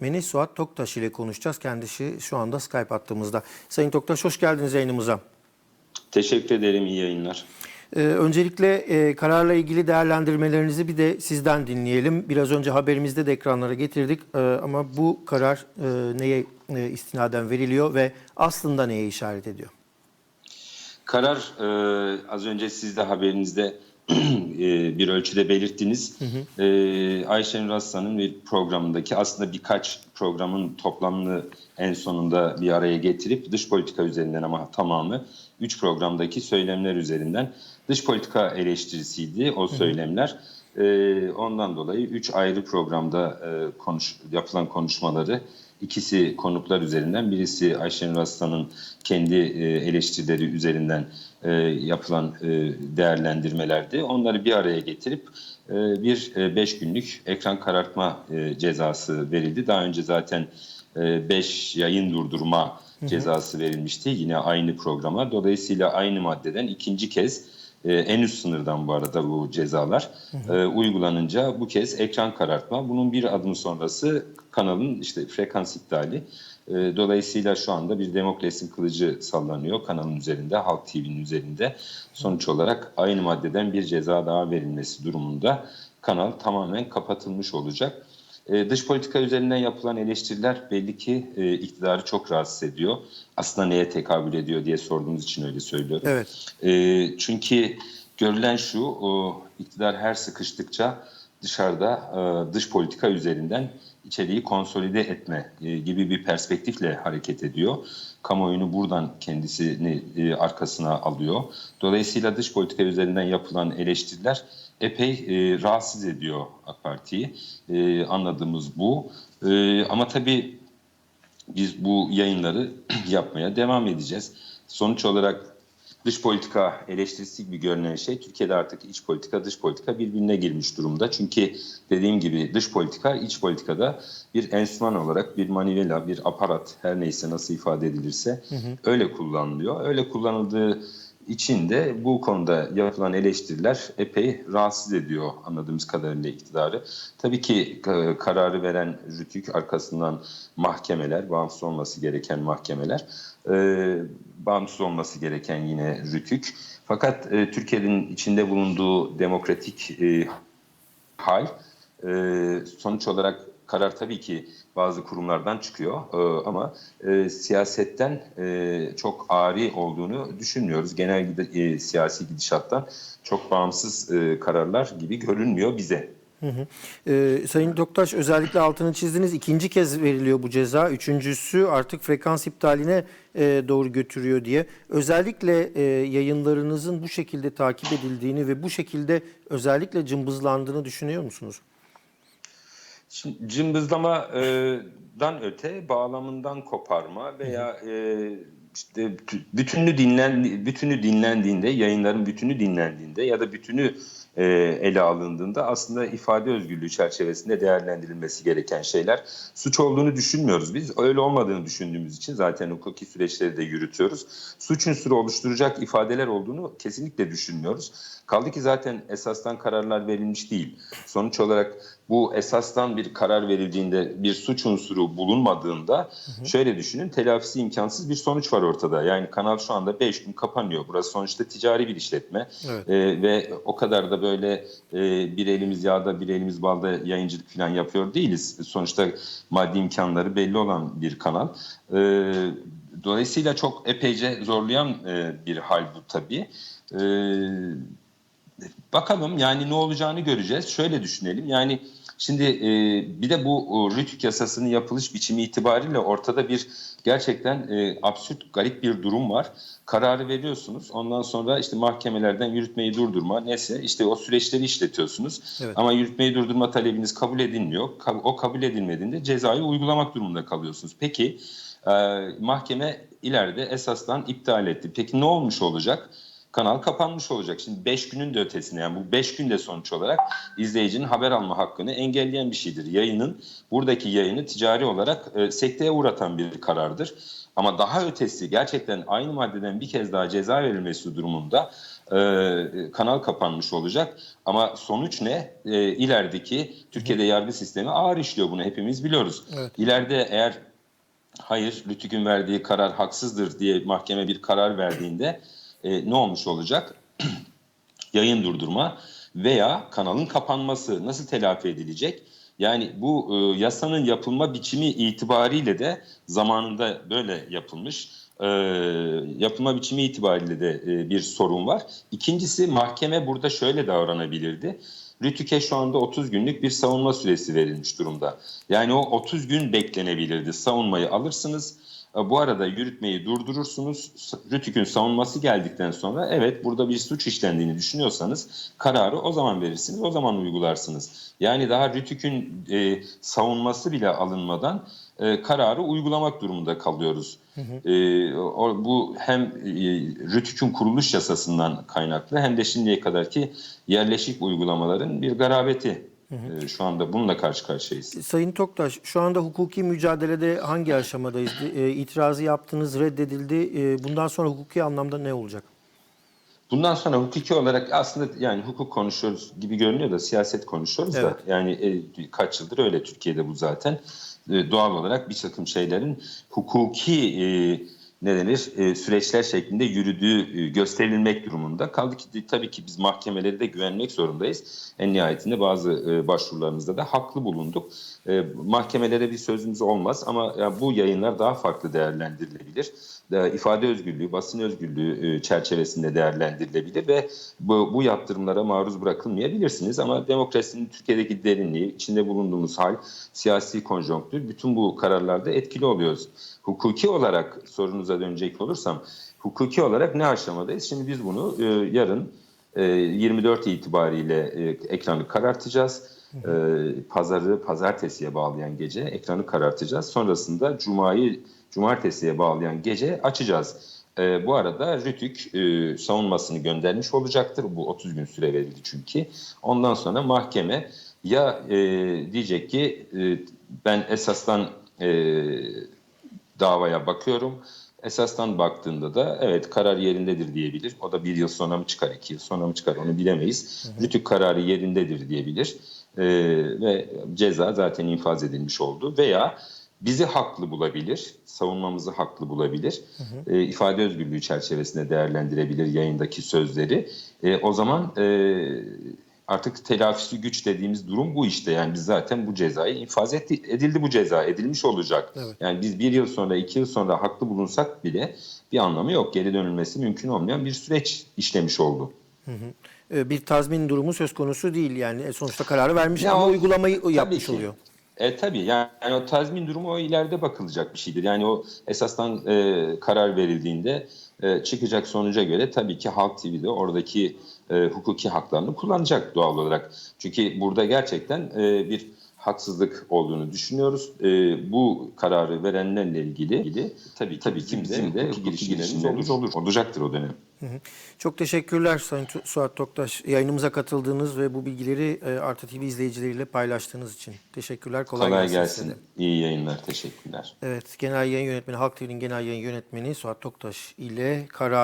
Meni Suat Toktaş ile konuşacağız. Kendisi şu anda Skype attığımızda. Sayın Toktaş hoş geldiniz yayınımıza. Teşekkür ederim. iyi yayınlar. Ee, öncelikle e, kararla ilgili değerlendirmelerinizi bir de sizden dinleyelim. Biraz önce haberimizde de ekranlara getirdik Ee, ama bu karar e, neye e, istinaden veriliyor ve aslında neye işaret ediyor? Karar e, az önce siz de haberinizde e, bir ölçüde belirttiniz. E, Ayşen Raslan'ın bir programındaki aslında birkaç programın toplamını en sonunda bir araya getirip dış politika üzerinden ama tamamı üç programdaki söylemler üzerinden dış politika eleştirisiydi o söylemler. E, ondan dolayı üç ayrı programda e, konuş, yapılan konuşmaları ikisi konuklar üzerinden birisi Ayşen Raslan'ın kendi e, eleştirileri üzerinden e, yapılan e, değerlendirmelerdi. Onları bir araya getirip bir 5 günlük ekran karartma cezası verildi. Daha önce zaten 5 yayın durdurma cezası verilmişti yine aynı programa. Dolayısıyla aynı maddeden ikinci kez e, en üst sınırdan bu arada bu cezalar e, uygulanınca bu kez ekran karartma. Bunun bir adım sonrası kanalın işte frekans iptali. E, dolayısıyla şu anda bir demokrasinin kılıcı sallanıyor kanalın üzerinde, Halk TV'nin üzerinde. Sonuç olarak aynı maddeden bir ceza daha verilmesi durumunda kanal tamamen kapatılmış olacak. E, dış politika üzerinden yapılan eleştiriler belli ki e, iktidarı çok rahatsız ediyor. Aslında neye tekabül ediyor diye sorduğunuz için öyle söylüyorum. Evet. E, çünkü görülen şu, o, iktidar her sıkıştıkça dışarıda e, dış politika üzerinden içeriği konsolide etme e, gibi bir perspektifle hareket ediyor. Kamuoyunu buradan kendisini e, arkasına alıyor. Dolayısıyla dış politika üzerinden yapılan eleştiriler epey e, rahatsız ediyor AK Parti'yi. Anladığımız bu. Ama tabii biz bu yayınları yapmaya devam edeceğiz. Sonuç olarak dış politika eleştirisi gibi görünen şey Türkiye'de artık iç politika dış politika birbirine girmiş durumda. Çünkü dediğim gibi dış politika iç politikada bir enstrüman olarak bir manivela, bir aparat her neyse nasıl ifade edilirse hı hı. öyle kullanılıyor. Öyle kullanıldığı için de bu konuda yapılan eleştiriler epey rahatsız ediyor anladığımız kadarıyla iktidarı. Tabii ki kararı veren rütük arkasından mahkemeler, bağımsız olması gereken mahkemeler, e, bağımsız olması gereken yine rütük. Fakat e, Türkiye'nin içinde bulunduğu demokratik e, hal e, sonuç olarak karar tabii ki bazı kurumlardan çıkıyor e, ama e, siyasetten e, çok ari olduğunu düşünmüyoruz. Genel e, siyasi gidişattan çok bağımsız e, kararlar gibi görünmüyor bize. Hı hı. Ee, Sayın Doktaş özellikle altını çizdiniz. İkinci kez veriliyor bu ceza. Üçüncüsü artık frekans iptaline e, doğru götürüyor diye. Özellikle e, yayınlarınızın bu şekilde takip edildiğini ve bu şekilde özellikle cımbızlandığını düşünüyor musunuz? Cımbızlamadan öte bağlamından koparma veya e, işte bütünü dinlen bütünü dinlendiğinde yayınların bütünü dinlendiğinde ya da bütünü e, ele alındığında aslında ifade özgürlüğü çerçevesinde değerlendirilmesi gereken şeyler suç olduğunu düşünmüyoruz biz. Öyle olmadığını düşündüğümüz için zaten hukuki süreçleri de yürütüyoruz. Suç unsuru oluşturacak ifadeler olduğunu kesinlikle düşünmüyoruz. Kaldı ki zaten esastan kararlar verilmiş değil. Sonuç olarak bu esastan bir karar verildiğinde bir suç unsuru bulunmadığında hı hı. şöyle düşünün telafisi imkansız bir sonuç var ortada. Yani kanal şu anda 5 gün kapanıyor. Burası sonuçta ticari bir işletme evet. ee, ve o kadar da böyle e, bir elimiz yağda bir elimiz balda yayıncılık falan yapıyor değiliz. Sonuçta maddi imkanları belli olan bir kanal. Ee, dolayısıyla çok epeyce zorlayan e, bir hal bu tabii. Ee, bakalım yani ne olacağını göreceğiz. Şöyle düşünelim yani şimdi e, bir de bu RTÜK yasasının yapılış biçimi itibariyle ortada bir gerçekten e, absürt garip bir durum var. Kararı veriyorsunuz ondan sonra işte mahkemelerden yürütmeyi durdurma neyse işte o süreçleri işletiyorsunuz. Evet. Ama yürütmeyi durdurma talebiniz kabul edilmiyor. O kabul edilmediğinde cezayı uygulamak durumunda kalıyorsunuz. Peki e, mahkeme ileride esasdan iptal etti. Peki ne olmuş olacak? Kanal kapanmış olacak. Şimdi 5 günün de ötesine yani bu 5 günde sonuç olarak izleyicinin haber alma hakkını engelleyen bir şeydir. Yayının buradaki yayını ticari olarak e, sekteye uğratan bir karardır. Ama daha ötesi gerçekten aynı maddeden bir kez daha ceza verilmesi durumunda e, kanal kapanmış olacak. Ama sonuç ne? E, ilerideki Türkiye'de yargı sistemi ağır işliyor bunu hepimiz biliyoruz. Evet. İleride eğer hayır Rütük'ün verdiği karar haksızdır diye mahkeme bir karar verdiğinde e, ne olmuş olacak? Yayın durdurma veya kanalın kapanması nasıl telafi edilecek? Yani bu e, yasanın yapılma biçimi itibariyle de zamanında böyle yapılmış. E, yapılma biçimi itibariyle de e, bir sorun var. İkincisi mahkeme burada şöyle davranabilirdi. Rütük'e şu anda 30 günlük bir savunma süresi verilmiş durumda. Yani o 30 gün beklenebilirdi. Savunmayı alırsınız. E, Bu arada yürütmeyi durdurursunuz. Rütük'ün savunması geldikten sonra evet burada bir suç işlendiğini düşünüyorsanız kararı o zaman verirsiniz, o zaman uygularsınız. Yani daha Rütük'ün e, savunması bile alınmadan e, kararı uygulamak durumunda kalıyoruz. E, o, bu hem e, Rütük'ün kuruluş yasasından kaynaklı hem de şimdiye kadarki yerleşik uygulamaların bir garabeti. E, şu anda bununla karşı karşıyayız. Sayın Toktaş, şu anda hukuki mücadelede hangi aşamadayız? E, itirazı yaptınız, reddedildi. E, bundan sonra hukuki anlamda ne olacak? Bundan sonra hukuki olarak aslında yani hukuk konuşuyoruz gibi görünüyor da siyaset konuşuyoruz Evet. da yani e, kaç yıldır öyle Türkiye'de bu zaten E, doğal olarak bir takım şeylerin hukuki e, ne denir e, süreçler şeklinde yürüdüğü e, gösterilmek durumunda. Kaldı ki tabii ki biz mahkemeleri de güvenmek zorundayız. En nihayetinde bazı e, başvurularımızda da haklı bulunduk. E, mahkemelere bir sözümüz olmaz ama ya bu yayınlar daha farklı değerlendirilebilir. Da ifade özgürlüğü, basın özgürlüğü e, çerçevesinde değerlendirilebilir ve bu, bu yaptırımlara maruz bırakılmayabilirsiniz. Ama demokrasinin Türkiye'deki derinliği, içinde bulunduğumuz hal, siyasi konjonktür, bütün bu kararlarda etkili oluyoruz. Hukuki olarak sorunuza dönecek olursam, hukuki olarak ne aşamadayız? Şimdi biz bunu e, yarın e, 24 itibariyle e, ekranı karartacağız. E, pazarı pazartesiye bağlayan gece ekranı karartacağız. Sonrasında cumayı cumartesiye bağlayan gece açacağız. E, bu arada Rütük e, savunmasını göndermiş olacaktır. Bu 30 gün süre verildi çünkü. Ondan sonra mahkeme ya e, diyecek ki e, ben esasdan e, davaya bakıyorum. Esastan baktığında da evet karar yerindedir diyebilir. O da bir yıl sonra mı çıkar, iki yıl sonra mı çıkar onu bilemeyiz. Rütük kararı yerindedir diyebilir. Ee, ve ceza zaten infaz edilmiş oldu. Veya bizi haklı bulabilir, savunmamızı haklı bulabilir. Ee, ifade özgürlüğü çerçevesinde değerlendirebilir yayındaki sözleri. Ee, o zaman e, artık telafisi güç dediğimiz durum bu işte. Yani biz zaten bu cezayı infaz etti, edildi bu ceza, edilmiş olacak. Evet. Yani biz bir yıl sonra, iki yıl sonra haklı bulunsak bile bir anlamı yok. Geri dönülmesi mümkün olmayan bir süreç işlemiş oldu. E, bir tazmin durumu söz konusu değil. Yani e, sonuçta kararı vermiş Ya ama o- uygulamayı yapmış ki. oluyor. E tabii yani, o tazmin durumu o ileride bakılacak bir şeydir. Yani o esasdan e, karar verildiğinde e, çıkacak sonuca göre tabii ki Halk TV'de oradaki e, hukuki haklarını kullanacak doğal olarak. Çünkü burada gerçekten e, bir haksızlık olduğunu düşünüyoruz. E, bu kararı verenlerle ilgili, ilgili tabii tabii ki bizim de hukuki girişimlerimiz olur, olur. Olacaktır o dönem. Çok teşekkürler Sayın Suat Toktaş. Yayınımıza katıldığınız ve bu bilgileri e, Artı TV izleyicileriyle paylaştığınız için. Teşekkürler. Kolay, Kolay gelsin. gelsin. size. İyi yayınlar. Teşekkürler. Evet, Genel Yayın Yönetmeni, Halk TV'nin Genel Yayın Yönetmeni Suat Toktaş ile karar